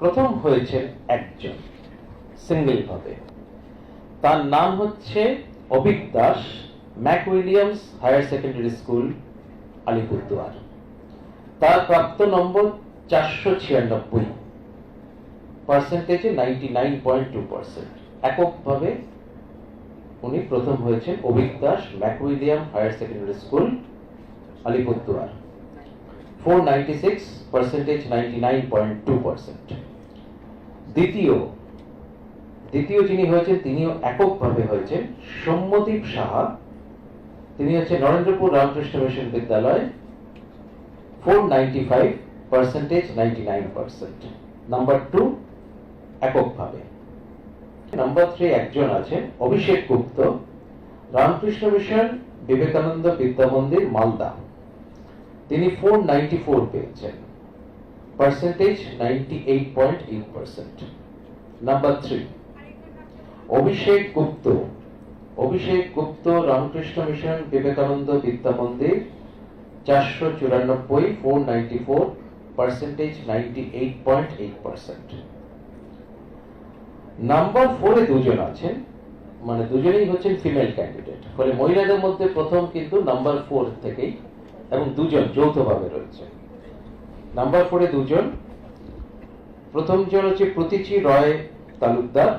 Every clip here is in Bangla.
প্রথম হয়েছে একজন সিঙ্গেল ভাবে তার নাম হচ্ছে Abhik Das Mac Williams higher secondary school Alipurduar. তার প্রাপ্ত নম্বর চারশো ছিয়ানব্বই পার্সেন্টেজে ninety nine point two percent এককভাবে উনি প্রথম হয়েছেন Abhik Das Mac William higher secondary school Alipurduar. Four ninety six percentage ninety nine point two percent দ্বিতীয় দ্বিতীয় যিনি হয়েছেন তিনিও এককভাবে সাহা। তিনি হচ্ছে নরেন্দ্রপুর রামকৃষ্ণ মিশন বিদ্যালয়। Four ninety five percentage ninety nine percent number two এককভাবে। নাম্বার থ্রি একজন আছেন অভিষেক গুপ্ত, রামকৃষ্ণ মিশন, বিবেকানন্দ বিদ্যা মন্দির, মালদা। তিনি ফোর নাইনটি ফোর পেয়েছেন। Percentage ninety eight point eight percent number three Abhishek Gupta. Abhishek Gupta Ramakrishna mission, Vivekananda Vidya Mandir, চারশো চুরানব্বই four ninety four percentage ninety eight point eight percent number ফোরে দুজন আছেন মানে দুজনেই হচ্ছেন ফিমেল ক্যান্ডিডেট ফলে মহিলাদের মধ্যে প্রথম কিন্তু নাম্বার ফোর থেকেই এবং দুজন যৌথভাবে রয়েছে। নাম্বার ফোরে দুজন। প্রথম জন হচ্ছে প্রতীচি রয় তালুকদার,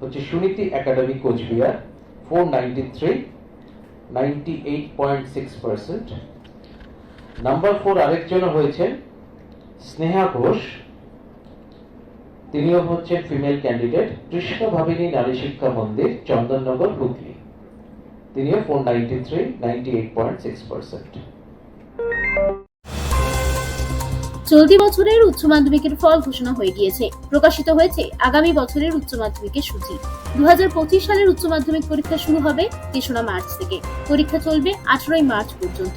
হচ্ছে Suniti academy Cooch Behar four ninety three ninety eight point six percent number four আরেকজন হয়েছেন, স্নেহা ঘোষ। তিনিও হচ্ছেন female candidate Krishna Bhabini Nari Shiksha Mandir, Chandannagar, Hooghly. Eight point six percent চলতি বছরের উচ্চ মাধ্যমিকের ফল ঘোষণা হয়ে গিয়েছে। প্রকাশিত হয়েছে আগামী বছরের উচ্চ মাধ্যমিকের সূচি। দু সালের উচ্চ মাধ্যমিক পরীক্ষা শুরু হবে তেসরা মার্চ থেকে। পরীক্ষা চলবে আঠারোই মার্চ পর্যন্ত।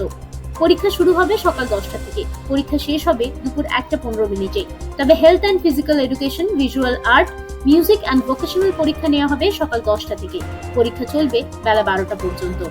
পরীক্ষা শুরু হবে সকাল দশটা থেকে। পরীক্ষা শেষ হবে দুপুর একটা পনেরো মিনিটে। তবে health and physical education visual art music and vocational পরীক্ষা নেওয়া হবে সকাল দশটা থেকে। পরীক্ষা চলবে বেলা বারোটা পর্যন্ত।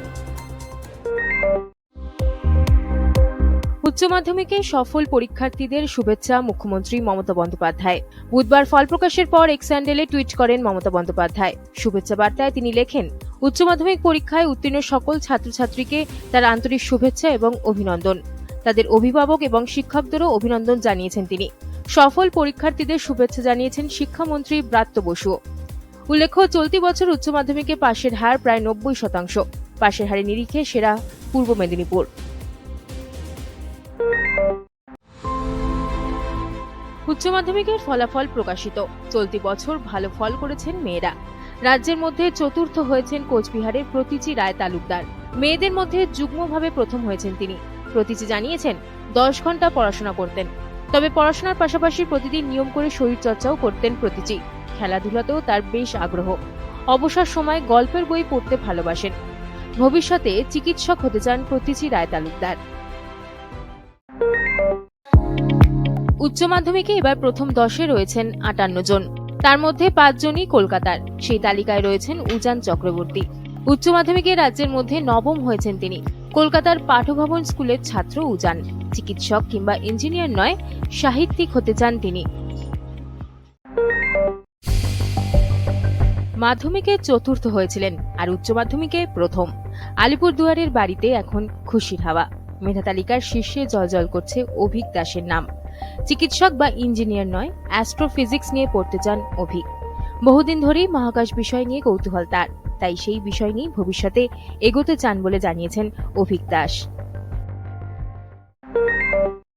উচ্চ মাধ্যমিকে সফল পরীক্ষার্থীদের শুভেচ্ছা মুখ্যমন্ত্রী মমতা বন্দ্যোপাধ্যায়। বুধবার ফল প্রকাশের পর এক্স স্যান্ডেলে টুইট করেন মমতা বন্দ্যোপাধ্যায়। শুভেচ্ছা বার্তায় তিনি লেখেন, উচ্চ মাধ্যমিক পরীক্ষায় উত্তীর্ণ সকল ছাত্রছাত্রীকে তার আন্তরিক শুভেচ্ছা এবং অভিনন্দন। তাদের অভিভাবক এবং শিক্ষকদেরও অভিনন্দন জানিয়েছেন তিনি। সফল পরীক্ষার্থীদের শুভেচ্ছা জানিয়েছেন শিক্ষামন্ত্রী ব্রাত্য বসু। উল্লেখ্য, চলতি বছর উচ্চ মাধ্যমিকে পাশের হার প্রায় নব্বই শতাংশ। পাশের হারের নিরিখে সেরা পূর্ব মেদিনীপুর। উচ্চ মাধ্যমিকের ফলাফল প্রকাশিত। চলতি বছর ভালো ফল করেছেন মেয়েরা। রাজ্যের মধ্যে চতুর্থ হয়েছেন কোচবিহারের প্রতীচি রায় তালুকদার। মেয়েদের মধ্যে যুগ্মভাবে প্রথম হয়েছেন তিনি। প্রতীচি জানিয়েছেন, দশ ঘণ্টা পড়াশোনা করতেন। তবে পড়াশোনার পাশাপাশি প্রতিদিন নিয়ম করে শরীর চর্চাও করতেন প্রতীচি খেলাধুলাতেও তার বেশ আগ্রহ। অবসর সময় গল্পের বই পড়তে ভালোবাসেন। ভবিষ্যতে চিকিৎসক হতে চান প্রতীচি রায় তালুকদার। উচ্চ মাধ্যমিকে এবার প্রথম দশে রয়েছেন আটান্ন জন। তার মধ্যে পাঁচজনই কলকাতার। সেই তালিকায় রয়েছেন উজান চক্রবর্তী। উচ্চ মাধ্যমিকে রাজ্যের মধ্যে নবম হয়েছেন তিনি। কলকাতার পাঠভবন স্কুলের ছাত্র উজান। চিকিৎসক কিংবা ইঞ্জিনিয়ার নয়, সাহিত্যিক হতে চান তিনি। মাধ্যমিকে চতুর্থ হয়েছিলেন আর উচ্চ মাধ্যমিকে প্রথম। আলিপুরদুয়ারের বাড়িতে এখন খুশির হাওয়া। মেধা তালিকার শীর্ষে জলজল করছে অভিক দাসের নাম। চিকিৎসক বা ইঞ্জিনিয়ার নয়, অ্যাস্ট্রোফিজিক্স নিয়ে পড়তে চান অভিক। বহুদিন ধরেই মহাকাশ বিষয় নিয়ে কৌতূহল তার। তাই সেই বিষয় নিয়ে ভবিষ্যতে এগোতে চান বলে জানিয়েছেন অভিক দাস।